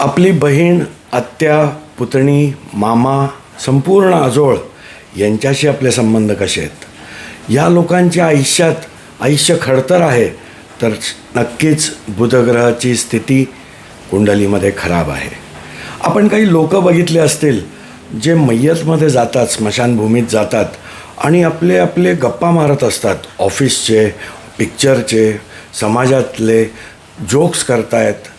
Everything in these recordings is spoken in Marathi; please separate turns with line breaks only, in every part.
आपली बहीण आत्या पुतणी मामा संपूर्ण आजोळ यांच्याशी आपले संबंध कसे आहेत? या लोकांच्या आयुष्यात आयुष्य खडतर आहे तर नक्कीच बुधग्रहाची स्थिती कुंडलीमध्ये खराब आहे. आपण काही लोक बघितले असतील जे मय्यतमध्ये जातात स्मशानभूमीत जातात आणि आपले आपले गप्पा मारत असतात ऑफिसचे पिक्चरचे समाजातले जोक्स करतायत.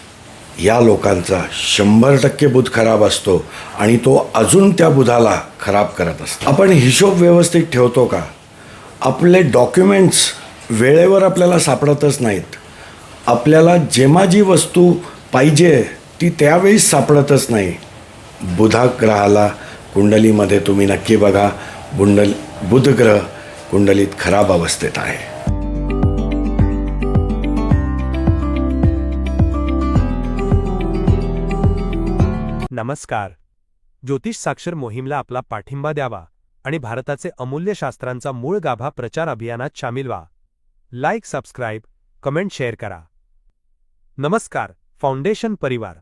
या लोकांचा शंभर टक्के बुध खराब असतो आणि तो अजून त्या बुधाला खराब करत असतो. आपण हिशोब व्यवस्थित ठेवतो का? आपले डॉक्युमेंट्स वेळेवर आपल्याला सापडतच नाहीत. आपल्याला जेव्हा जी वस्तू पाहिजे ती त्यावेळीच सापडतच नाही. बुधा ग्रहाला कुंडलीमध्ये तुम्ही नक्की बघा बुंडल बुधग्रह कुंडलीत खराब अवस्थेत आहे.
नमस्कार. ज्योतिष साक्षर मोहीमला आपला पाठिंबा द्यावा आणि भारताचे अमूल्य शास्त्रांचा मूळ गाभा प्रचार अभियानात सामील व्हा. लाईक सबस्क्राईब कमेंट शेअर करा. नमस्कार फाउंडेशन परिवार.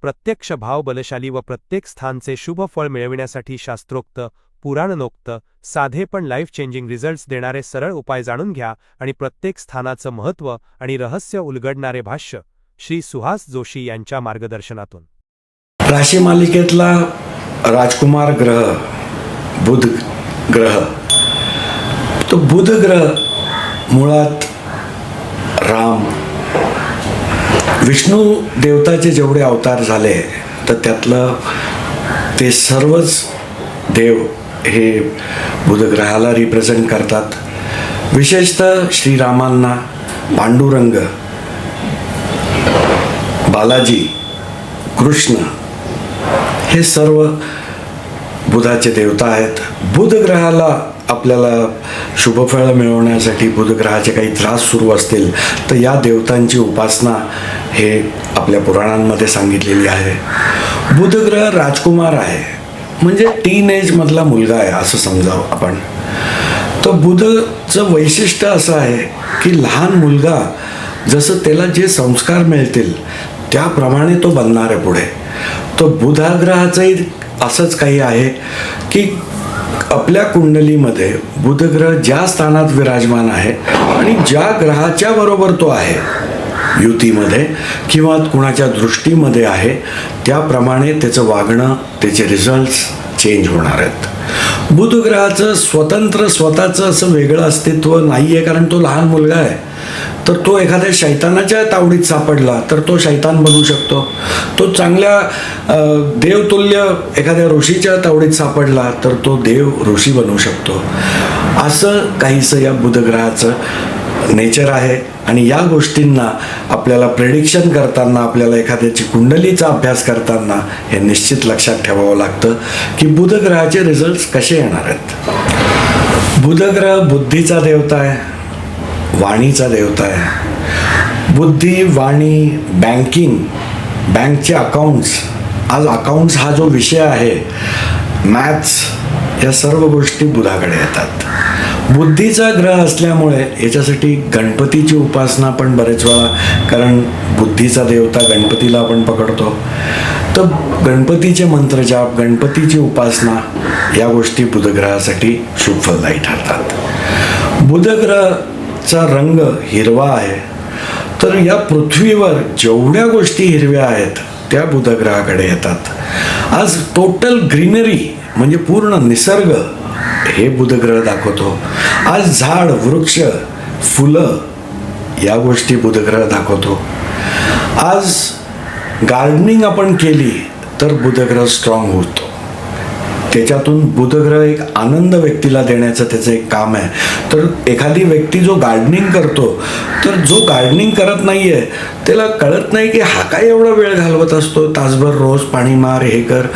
प्रत्यक्ष भाव बलशाली व प्रत्येक स्थानचे शुभ फळ मिळविण्यासाठी शास्त्रोक्त पुराणनोक्त साधे पण लाईफ चेंजिंग रिझल्ट्स देणारे सरळ उपाय जाणून घ्या आणि प्रत्येक स्थानाचं महत्त्व आणि रहस्य उलगडणारे भाष्य श्री सुहास जोशी यांच्या मार्गदर्शनातून.
राशी मालिकेतला राजकुमार ग्रह बुध ग्रह. तो बुध ग्रह मुळात राम. विष्णू देवताचे जेवढे अवतार झाले तर त्यातलं ते सर्वच देव हे बुधग्रहाला रिप्रेझेंट करतात. विशेषतः श्रीरामांना पांडुरंग बालाजी कृष्ण हे सर्व बुधाचे देवता आहेत. बुध ग्रहाला आपल्याला शुभफळ मिळवण्यासाठी बुधग्रहाचे काही त्रास सुरू असतील तर या देवतांची उपासना हे आपल्या पुराणांमध्ये सांगितलेली आहे. बुधग्रह राजकुमार आहे. म्हणजे टीन एजमधला मुलगा आहे असं समजावं आपण. तर बुधचं वैशिष्ट्य असं आहे की लहान मुलगा जसं त्याला जे संस्कार मिळतील त्याप्रमाणे तो बनणार आहे पुढे. तो बुधाग्रहाचंही असंच काही आहे की आपल्या कुंडलीमध्ये बुधग्रह ज्या स्थानात विराजमान आहे आणि ज्या ग्रहाच्या बरोबर तो आहे युतीमध्ये किंवा कुणाच्या दृष्टीमध्ये आहे त्याप्रमाणे त्याचं वागणं त्याचे रिझल्ट्स चेंज होणार आहेत. बुधग्रहाचं स्वतंत्र स्वतःचं असं वेगळं अस्तित्व नाही आहे कारण तो लहान मुलगा आहे. तर तो एखाद्या शैतानाच्या तावडीत सापडला तर तो शैतान बनू शकतो. तो चांगल्या देवतुल्य एखाद्या ऋषीच्या तावडीत सापडला तर तो देव ऋषी बनू शकतो. असं काहीसं या बुधग्रहाचं नेचर आहे आणि या गोष्टींना आपल्याला प्रेडिक्शन करताना आपल्याला एखाद्याची कुंडलीचा अभ्यास करताना हे निश्चित लक्षात ठेवावं लागतं की बुधग्रहाचे रिझल्ट्स कसे येणार आहेत. बुधग्रह बुद्धीचा देवता आहे. वाणीचा देवता आहे. बुद्धी वाणी बँकिंग बँकचे अकाउंट्स आज अकाउंट्स हा जो विषय आहे मॅथ्स या सर्व गोष्टी बुधाकडे येतात. बुद्धीचा ग्रह असल्यामुळे याच्यासाठी गणपतीची उपासना पण बरेच वेळा कारण बुद्धीचा देवता गणपतीला आपण पकडतो. तर गणपतीचे मंत्रजाप गणपतीची उपासना या गोष्टी बुधग्रहासाठी शुभफलदायी ठरतात. बुधग्रह चा रंग हिरवा आहे. तर या पृथ्वीवर जेवढ्या गोष्टी हिरव्या आहेत त्या बुधग्रहाकडे येतात. आज टोटल ग्रीनरी म्हणजे पूर्ण निसर्ग हे बुधग्रह दाखवतो. आज झाड वृक्ष फुलं या गोष्टी बुधग्रह दाखवतो. आज गार्डनिंग आपण केली तर बुधग्रह स्ट्रॉंग होतो. त्याच्यातून बुधग्रह एक आनंद व्यक्तीला देण्याचं त्याचं एक काम आहे. तर एखादी व्यक्ती जो गार्डनिंग करतो तर जो गार्डनिंग करत नाही आहे त्याला कळत नाही की हा काय एवढा वेळ घालवत असतो तासभर रोज पाणी मार हे कर.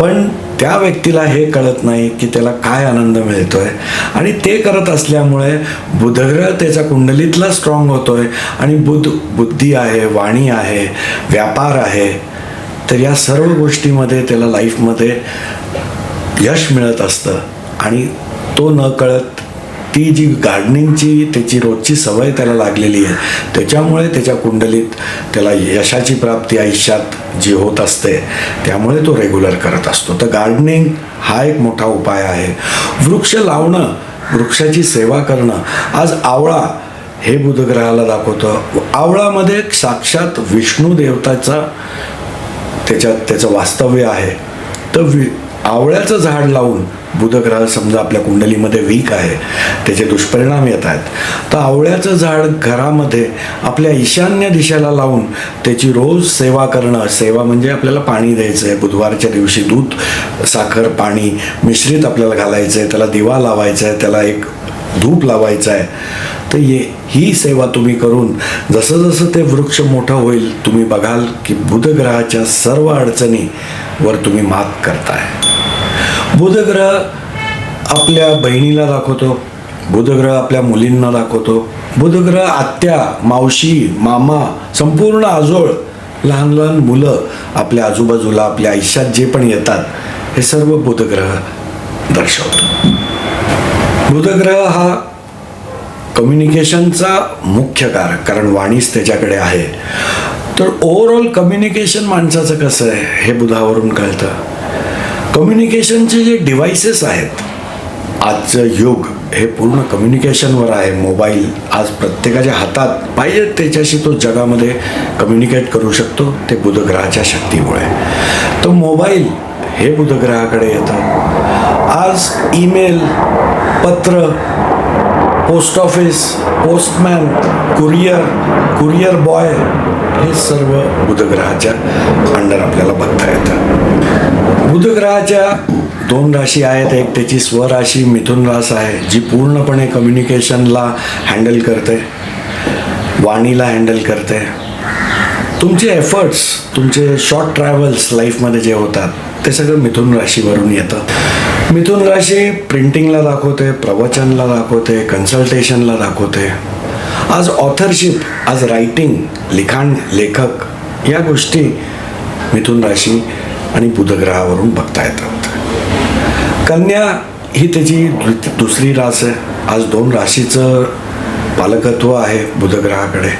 पण त्या व्यक्तीला हे कळत नाही की त्याला काय आनंद मिळतोय. आणि ते करत असल्यामुळे बुधग्रह त्याच्या कुंडलीतला स्ट्रॉंग होतोय. आणि बुध बुद्धी आहे वाणी आहे व्यापार आहे. तर या सर्व गोष्टीमध्ये त्याला लाईफमध्ये यश मिळत असतं. आणि तो न कळत ती जी गार्डनिंगची त्याची रोजची सवय त्याला लागलेली आहे त्याच्यामुळे त्याच्या कुंडलीत त्याला यशाची प्राप्ती आयुष्यात जी होत असते त्यामुळे तो रेग्युलर करत असतो. तर गार्डनिंग हा एक मोठा उपाय आहे. वृक्ष लावणं वृक्षाची सेवा करणं आज आवळा हे बुधग्रहाला दाखवतं. आवळामध्ये साक्षात विष्णू देवताचा त्याच्यात त्याचं वास्तव्य आहे. तर वि आवळ्याचं झाड लावून बुधग्रह समजा आपल्या कुंडलीमध्ये वीक आहे त्याचे दुष्परिणाम येत आहेत. तर आवळ्याचं झाड घरामध्ये आपल्या ईशान्य दिशेला लावून त्याची रोज सेवा करणं सेवा म्हणजे आपल्याला पाणी द्यायचं आहे बुधवारच्या दिवशी दूध साखर पाणी मिश्रित आपल्याला घालायचं आहे त्याला दिवा लावायचा आहे त्याला एक धूप लावायचा आहे तर ये ही सेवा तुम्ही करून जसं जसं ते वृक्ष मोठं होईल तुम्ही बघाल की बुधग्रहाच्या सर्व अडचणीवर तुम्ही मात करताय. बुधग्रह आपल्या बहिणीला दाखवतो. बुधग्रह आपल्या मुलींना दाखवतो. बुधग्रह आत्या मावशी मामा संपूर्ण आजोळ लहान लहान मुलं आपल्या आजूबाजूला आपल्या आयुष्यात जे पण येतात हे सर्व बुधग्रह दर्शवतो. बुधग्रह हा कम्युनिकेशनचा मुख्य कारक कारण वाणीच त्याच्याकडे आहे. तर ओव्हरऑल कम्युनिकेशन माणसाचं कसं आहे हे बुधावरून कळतं. कम्युनिकेशनचे जे डिव्हायसेस आहेत आजचं युग हे पूर्ण कम्युनिकेशनवर आहे. मोबाईल आज प्रत्येकाच्या हातात पाहिजे त्याच्याशी तो जगामध्ये कम्युनिकेट करू शकतो. ते बुधग्रहाच्या शक्तीमुळे. तो मोबाईल हे बुधग्रहाकडे येतं. आज ईमेल पत्र post office postman courier courier boy हे सर्व बुधग्रहाच्या अंडर आपल्याला बघता येतं. बुधग्रहाच्या दोन राशी आहेत एक त्याची स्वराशी मिथुन रास आहे जी पूर्णपणे कम्युनिकेशनला हँडल करते वाणीला हँडल करते. तुमचे एफर्ट्स तुमचे शॉर्ट ट्रॅव्हल्स लाईफमध्ये जे होतात ते सगळं मिथुन राशीवरून येतं. मिथुन राशी प्रिंटिंगला दाखवते प्रवचनला दाखवते कन्सल्टेशनला दाखवते. आज ऑथरशिप आज रायटिंग लिखाण लेखक या गोष्टी मिथुन राशी आणि बुधग्रहावरून बघता येतात कन्या ही त्याची दुसरी रास आहे. आज दोन राशीचं पालकत्व आहे बुधग्रहाकडे.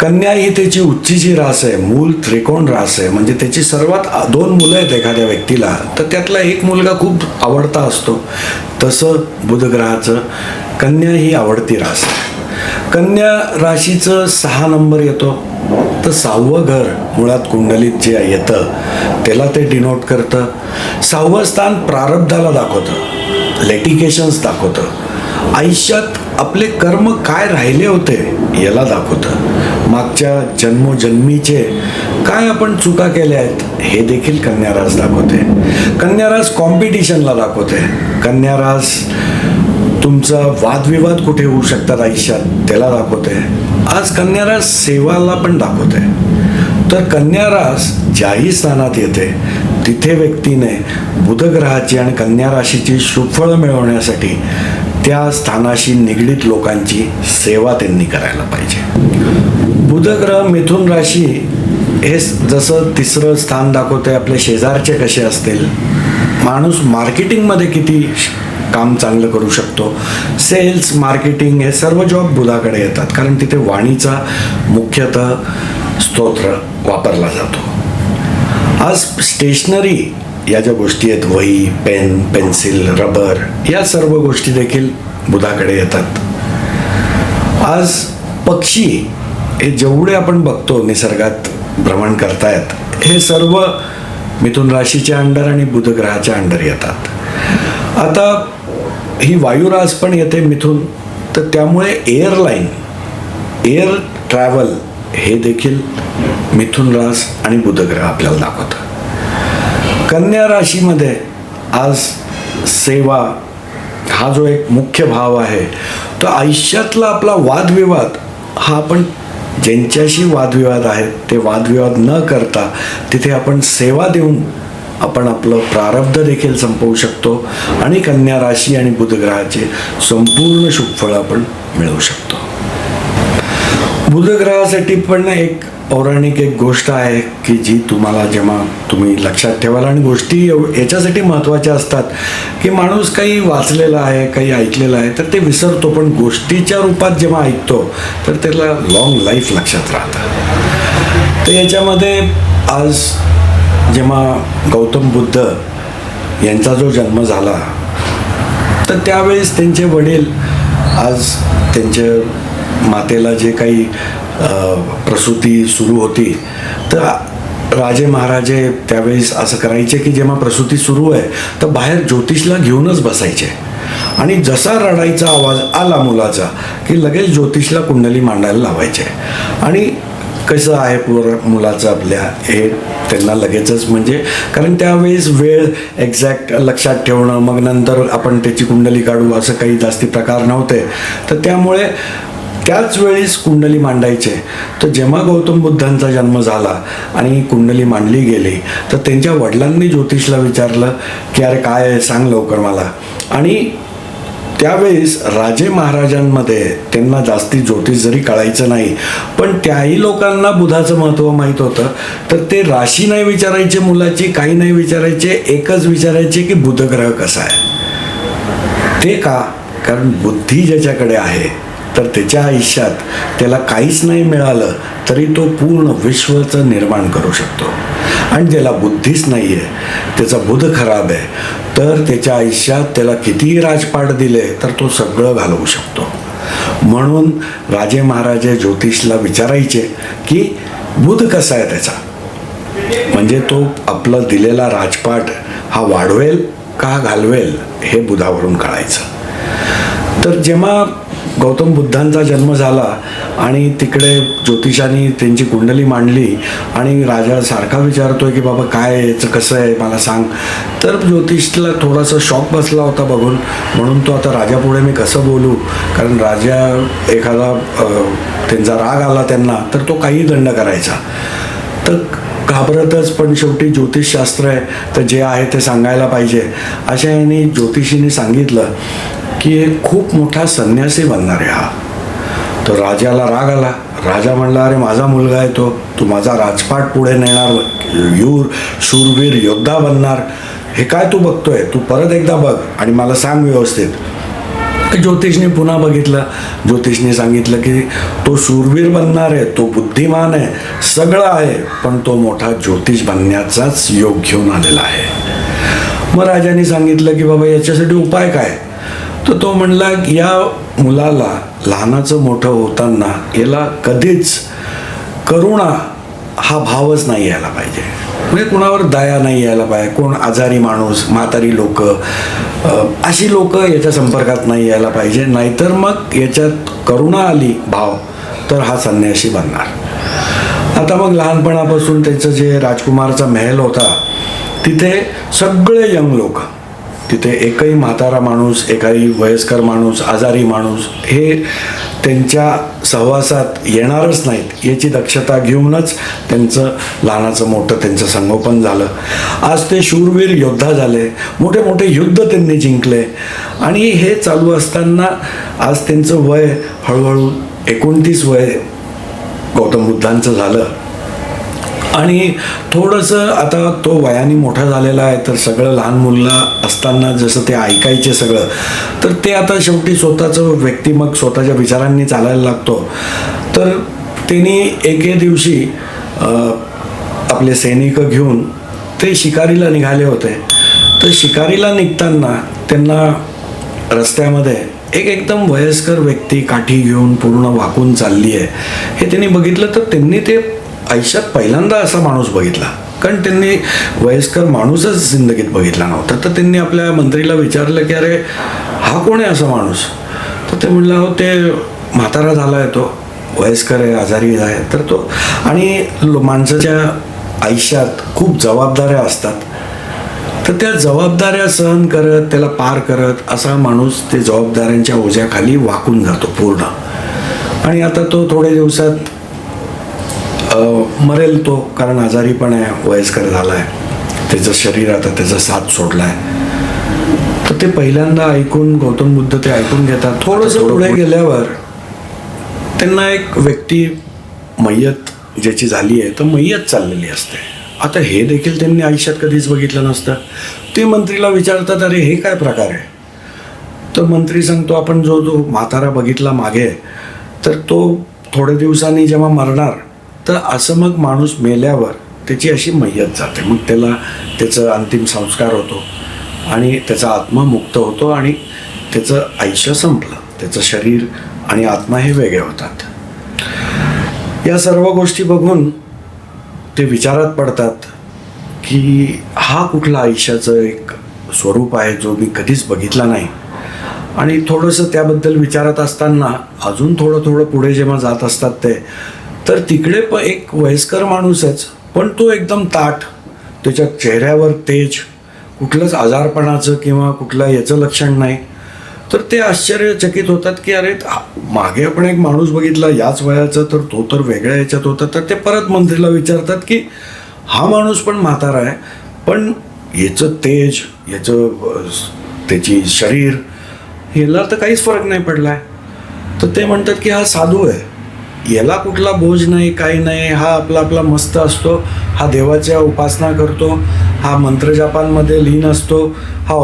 कन्या ही त्याची उच्चीची रास आहे मूल त्रिकोण रास आहे म्हणजे त्याची सर्वात दोन मुलं आहेत एखाद्या व्यक्तीला तर त्यातला एक मुलगा खूप आवडता असतो. तसं बुधग्रहाचं कन्या ही आवडती रास आहे. कन्या राशीचं सहा नंबर येतो. तर सहावं घर मुळात कुंडलीत जे येतं त्याला ते डिनोट करतं. सहावं स्थान प्रारब्धाला दाखवतं. लेटिकेशन्स दाखवतं. आयुष्यात आपले कर्म काय राहिले होते याला दाखवतं. मागच्या जन्मोजन्मीचे काय आपण चुका केल्या आहेत हे देखील कन्यारास दाखवते. कन्यारास कॉम्पिटिशनला दाखवते. कन्यारास तुमचा वादविवाद कुठे होऊ शकतात आयुष्यात त्याला दाखवते. आज कन्यारास सेवाला पण दाखवते. तर कन्यारास ज्याही स्थानात येते तिथे व्यक्तीने बुधग्रहाची आणि कन्या राशीची सुफळ मिळवण्यासाठी त्या स्थानाशी निगडीत लोकांची सेवा त्यांनी करायला पाहिजे. बुधग्रह मिथुन राशी हे जसं तिसरं स्थान दाखवतंय आपले शेजारचे कसे असतील माणूस मार्केटिंगमध्ये किती काम चांगलं करू शकतो सेल्स मार्केटिंग हे सर्व जॉब बुधाकडे येतात कारण तिथे वाणीचा मुख्यतः स्तोत्र वापरला जातो. आज स्टेशनरी या ज्या गोष्टी आहेत वही पेन पेन्सिल रबर या सर्व गोष्टी देखील बुधाकडे येतात. आज पक्षी हे जेवढे आपण बघतो निसर्गात भ्रमण करतायत हे सर्व मिथुन राशीच्या अंडर आणि बुधग्रहाच्या अंडर येतात. आता ही वायुरास पण येते मिथून तर त्यामुळे एअरलाईन एअर ट्रॅव्हल हे देखील मिथुन रास आणि बुधग्रह आपल्याला दाखवतं. कन्या राशीमध्ये आज सेवा हा जो एक मुख्य भाव आहे तो आयुष्यातला आपला वादविवाद हा आपण ज्यांच्याशी वादविवाद आहेत ते वादविवाद न करता तिथे आपण सेवा देऊन आपण आपलं प्रारब्ध देखील संपवू शकतो आणि कन्या राशी आणि बुधग्रहाचे संपूर्ण शुभफळ आपण मिळवू शकतो. बुधग्रहासाठी पण एक पौराणिक एक गोष्ट आहे की जी तुम्हाला जेव्हा तुम्ही लक्षात ठेवाल आणि गोष्टी एव- याच्यासाठी महत्त्वाच्या असतात की माणूस काही वाचलेला आहे काही ऐकलेलं आहे तर ते विसरतो. पण गोष्टीच्या रूपात जेव्हा ऐकतो तर त्याला लॉंग लाईफ लक्षात राहतं. तर याच्यामध्ये आज जेव्हा गौतम बुद्ध यांचा जो जन्म झाला तर त्यावेळेस त्यांचे वडील आज त्यांच्या मातेला जे काही प्रसूती सुरू होती तर राजे महाराजे त्यावेळेस असं करायचे की जेव्हा प्रसूती सुरू आहे तर बाहेर ज्योतिषला घेऊनच बसायचे. आणि जसा रडायचा आवाज आला मुलाचा की लगेच ज्योतिषला कुंडली मांडायला लावायचे. आणि कसं आहे पोर मुलाचं आपल्या हे त्यांना लगेचच म्हणजे कारण त्यावेळेस वेळ एक्झॅक्ट लक्षात ठेवणं मग नंतर आपण त्याची कुंडली काढू असं काही जास्ती प्रकार नव्हते. तर त्यामुळे त्याच वेळेस कुंडली मांडायचे. तर जेव्हा गौतम बुद्धांचा जन्म झाला आणि कुंडली मांडली गेली तर त्यांच्या वडिलांनी ज्योतिषला विचारलं की अरे काय आहे? सांग लवकर मला. आणि त्यावेळेस राजे महाराजांमध्ये त्यांना जास्ती ज्योतिष जरी कळायचं नाही पण त्याही लोकांना बुधाचं महत्त्व माहीत होतं. तर ते राशी नाही विचारायचे मुलाची काही नाही विचारायचे एकच विचारायचे की बुधग्रह कसा आहे? ते का? कारण बुद्धी ज्याच्याकडे आहे तर त्याच्या आयुष्यात त्याला काहीच नाही मिळालं तरी तो पूर्ण विश्वचं निर्माण करू शकतो. आणि ज्याला बुद्धीच नाही आहे त्याचा बुध खराब आहे तर त्याच्या आयुष्यात त्याला कितीही राजपाट दिले तर तो सगळं घालवू शकतो. म्हणून राजे महाराजे ज्योतिषला विचारायचे की बुध कसा आहे त्याचा? म्हणजे तो आपला दिलेला राजपाट हा वाढवेल का घालवेल हे बुधावरून कळायचं. तर जेव्हा गौतम बुद्धांचा जन्म झाला आणि तिकडे ज्योतिषाने त्यांची कुंडली मांडली आणि राजा सारखा विचारतोय की बाबा काय याचं कसं आहे मला सांग. तर ज्योतिषला थोडासा शॉक बसला होता बघून. म्हणून तो आता राजापुढे मी कसं बोलू? कारण राजा एखादा त्यांचा राग आला त्यांना तर तो काही दंड करायचा. तर घाबरतच पण शेवटी ज्योतिषशास्त्र आहे तर जे आहे ते सांगायला पाहिजे. अशा यांनी ज्योतिषीने सांगितलं. की एक खूप मोठा संन्यासी बनणार आहे हा. तर राजाला राग आला. राजा म्हणला अरे माझा मुलगा आहे तो. तू माझा राजपाट पुढे नेणार यूर शूरवीर योद्धा बनणार. हे काय तू बघतोय? तू परत एकदा बघ आणि मला सांग व्यवस्थित. ज्योतिषने पुन्हा बघितलं. ज्योतिषने सांगितलं की तो शूरवीर बनणार आहे. तो बुद्धिमान आहे. सगळं आहे. पण तो मोठा ज्योतिष बनण्याचाच योग घेऊन आलेला आहे. मग राजाने सांगितलं की बाबा याच्यासाठी उपाय काय? तर तो म्हणला की या मुलाला लहानाचं मोठं होताना याला कधीच करुणा हा भावच नाही यायला पाहिजे. म्हणजे कुणावर दया नाही यायला पाहिजे. कोण आजारी माणूस म्हातारी लोक अशी लोक याच्या संपर्कात नाही यायला पाहिजे. नाहीतर मग याच्यात करुणा आली भाव तर हा संन्याशी बनणार. आता मग लहानपणापासून त्याचं जे राजकुमारचा महल होता तिथे सगळे यंग लोक तिथे एकही म्हातारा माणूस एकाही वयस्कर माणूस आजारी माणूस हे त्यांच्या सहवासात येणारच नाहीत. याची दक्षता घेऊनच त्यांचं लहानाचं मोठं त्यांचं संगोपन झालं. आज ते शूरवीर योद्धा झाले. मोठे मोठे युद्ध त्यांनी जिंकले. आणि हे चालू असताना आज त्यांचं वय हळूहळू एकोणतीस वय गौतम बुद्धांचं झालं. आणि थोडंसं आता तो वयाने मोठा झालेला आहे तर सगळं लहान मुलगा असताना जसं ते ऐकायचे सगळं तर ते आता शेवटी स्वतःचं व्यक्ती मग स्वतःच्या विचारांनी चालायला लागतो. तर त्यांनी एके दिवशी आपले सैनिक घेऊन ते शिकारीला निघाले होते. तर शिकारीला निघताना त्यांना रस्त्यामध्ये एक एकदम वयस्कर व्यक्ती काठी घेऊन पूर्ण वाकून चालली आहे. हे त्यांनी बघितलं तर त्यांनी ते आयुष्यात पहिल्यांदा असा माणूस बघितला. कारण त्यांनी वयस्कर माणूसच जिंदगीत बघितला नव्हता. तर त्यांनी आपल्या मंत्रीला विचारलं की अरे हा कोण आहे असा माणूस? तर ते म्हणला हो ते म्हातारा झाला आहे तो. वयस्कर आहे आजारी आहे. तर तो आणि लो- माणसाच्या आयुष्यात खूप जबाबदाऱ्या असतात. तर त्या जबाबदाऱ्या सहन करत त्याला पार करत असा माणूस ते जबाबदाऱ्यांच्या ओझ्याखाली वाकून जातो पूर्ण. आणि आता तो थोड्या दिवसात मरेल तो कारण आजारी पण आहे वयस्कर झाला आहे त्याचं शरीर आता त्याचा साथ सोडला आहे तर ते पहिल्यांदा ऐकून गौतम बुद्ध ते ऐकून घेतात. थोडंसं पुढे गेल्यावर त्यांना एक व्यक्ती मय्यत ज्याची झाली आहे तर मय्यत चाललेली असते. आता हे देखील त्यांनी आयुष्यात कधीच बघितलं नसतं. ते मंत्रीला विचारतात अरे हे काय प्रकार आहे? तर मंत्री सांगतो आपण जो जो म्हातारा बघितला मागे तर तो थोड्या दिवसांनी जेव्हा मरणार तर असं मग माणूस मेल्यावर त्याची अशी मय्यत जाते. मग त्याला त्याचं अंतिम संस्कार होतो आणि त्याचा आत्मा मुक्त होतो आणि त्याचं आयुष्य संपलं. त्याचं शरीर आणि आत्मा हे वेगळे होतात. या सर्व गोष्टी बघून ते विचारात पडतात की हा कुठला आयुष्याचं एक स्वरूप आहे जो मी कधीच बघितला नाही. आणि थोडंसं त्याबद्दल विचारत असताना अजून थोडं थोडं पुढे जेव्हा जात असतात ते तर तिकडे पण एक वयस्कर माणूसच पण तो एकदम ताठ त्याच्या चेहऱ्यावर तेज कुठलंच आजारपणाचं किंवा कुठलं याचं लक्षण नाही. तर ते आश्चर्यचकित होतात की अरे मागे आपण एक माणूस बघितला याच वयाचा तर तो तर वेगळ्या याच्यात होता. तर ते परत मंत्रीला विचारतात की हा माणूस पण म्हातारा आहे पण याचं तेज याचं त्याची शरीर ह्याला तर काहीच फरक नाही पडला आहे तर ते म्हणतात की हा साधू आहे. याला कुठला बोज नाही काही नाही हा आपला आपला मस्त असतो. हा देवाच्या उपासना करतो. हा मंत्रजापांमध्ये लीन असतो. हा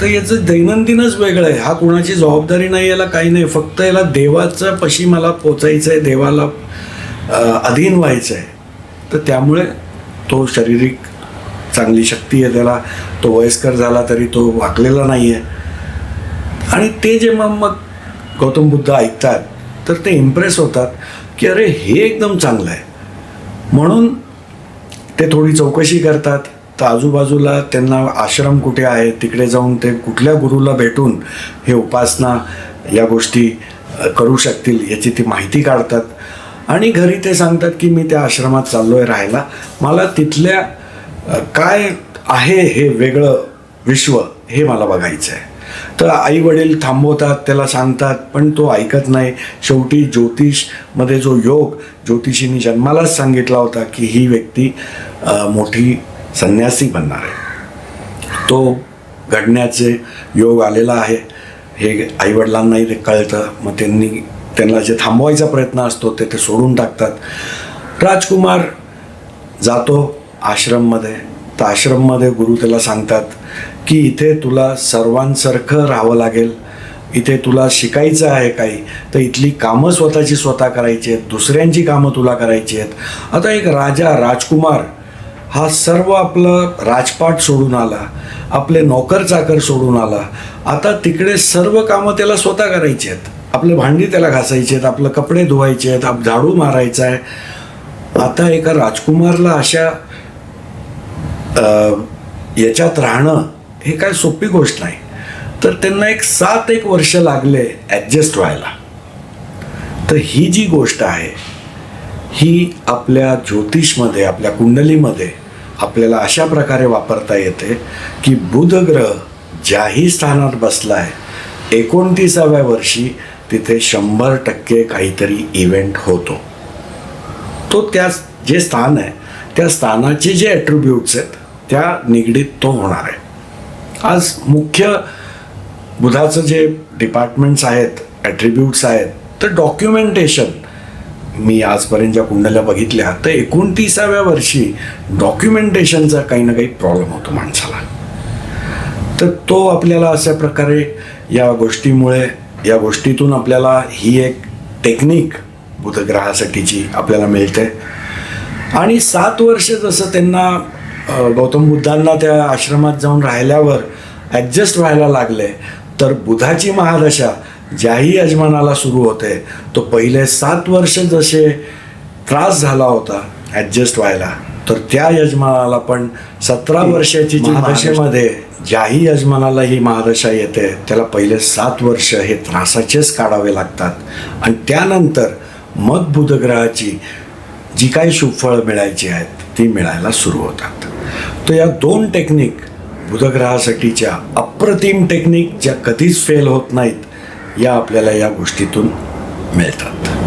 तर याचं दैनंदिनच वेगळं आहे. हा कुणाची जबाबदारी नाही याला काही नाही. फक्त याला देवाचं पशी मला पोचायचं आहे देवाला अधीन व्हायचं आहे. तर त्यामुळे तो शारीरिक चांगली शक्ती आहे त्याला. तो वयस्कर झाला तरी तो वाकलेला नाही आहे आणि ते जेव्हा मग गौतम बुद्ध ऐकतात तर ते इम्प्रेस होतात की अरे हे एकदम चांगलं आहे. म्हणून ते थोडी चौकशी करतात. तर आजूबाजूला त्यांना आश्रम कुठे आहे तिकडे जाऊन ते कुठल्या गुरुला भेटून हे उपासना या गोष्टी करू शकतील याची ती माहिती काढतात. आणि घरी ते सांगतात की मी त्या आश्रमात चाललो आहे राहायला. मला तिथल्या काय आहे हे वेगळं विश्व हे मला बघायचं आहे तर आई वडील थांबवतात त्याला सांगतात पण तो ऐकत नाही. शेवटी ज्योतिषमध्ये जो योग ज्योतिषींनी जन्मालाच सांगितला होता की ही व्यक्ती मोठी संन्यासी बनणार आहे. तो घडण्याचे योग आलेला आहे. हे आईवडिलांनाही ते कळतं. मग त्यांनी त्यांना जे थांबवायचा प्रयत्न असतो ते ते सोडून टाकतात. राजकुमार जातो आश्रममध्ये. तर आश्रममध्ये गुरु त्याला सांगतात की इथे तुला सर्वांसारखं राहावं लागेल. इथे तुला शिकायचं आहे काही तर इथली कामं स्वतःची स्वतः करायची आहेत दुसऱ्यांची कामं तुला करायची आहेत. आता एक राजा राजकुमार हा सर्व आपलं राजपाट सोडून आला आपले नोकर चाकर सोडून आला. आता तिकडे सर्व कामं त्याला स्वतः करायची आहेत. आपले भांडी त्याला घासायची आहेत आपलं कपडे धुवायचे आहेत आप झाडू मारायचा आहे. आता एका राजकुमारला अशा याच्यात राहणं हे काय सोपी गोष्ट नाही. तर त्यांना एक सात एक वर्ष लागले ॲडजस्ट व्हायला. तर ही जी गोष्ट आहे ही आपल्या ज्योतिषमध्ये आपल्या कुंडलीमध्ये आपल्याला अशा प्रकारे वापरता येते की बुध ग्रह ज्याही स्थानात बसला आहे एकोणतीसाव्या वर्षी तिथे शंभर टक्के काहीतरी इव्हेंट होतो. तो त्या जे स्थान आहे त्या स्थानाचे जे ॲट्रिब्यूट्स आहेत त्या निगडीत तो होणार आहे. आज मुख्य बुधाचं जे डिपार्टमेंट्स आहेत ॲट्रिब्यूट्स आहेत तर डॉक्युमेंटेशन मी आजपर्यंत ज्या कुंडल्या बघितल्या तर एकोणतीसाव्या वर्षी डॉक्युमेंटेशनचा काही ना काही प्रॉब्लेम होतो माणसाला. तर तो आपल्याला अशा प्रकारे या गोष्टीमुळे या गोष्टीतून आपल्याला ही एक टेक्निक बुधग्रहासाठीची आपल्याला मिळते. आणि सात वर्ष जसं त्यांना गौतम बुद्धांना त्या आश्रमात जाऊन राहिल्यावर ॲडजस्ट व्हायला लागले. तर बुधाची महादशा ज्याही यजमानाला सुरू होते तो पहिले सात वर्ष जसे त्रास झाला होता ॲडजस्ट व्हायला. तर त्या यजमानाला पण सतरा वर्षाची जी महादशेमध्ये ज्याही यजमानाला ही महादशा येते त्याला पहिले सात वर्ष हे त्रासाचेच काढावे लागतात. आणि त्यानंतर मग बुधग्रहाची जी काही शुभफळं मिळायची आहेत ती मिळायला सुरू होतात. तर या दोन टेक्निक बुधग्रहासाठीच्या अप्रतिम टेक्निक ज्या कधीच फेल होत नाहीत या आपल्याला या गोष्टीतून मिळतात.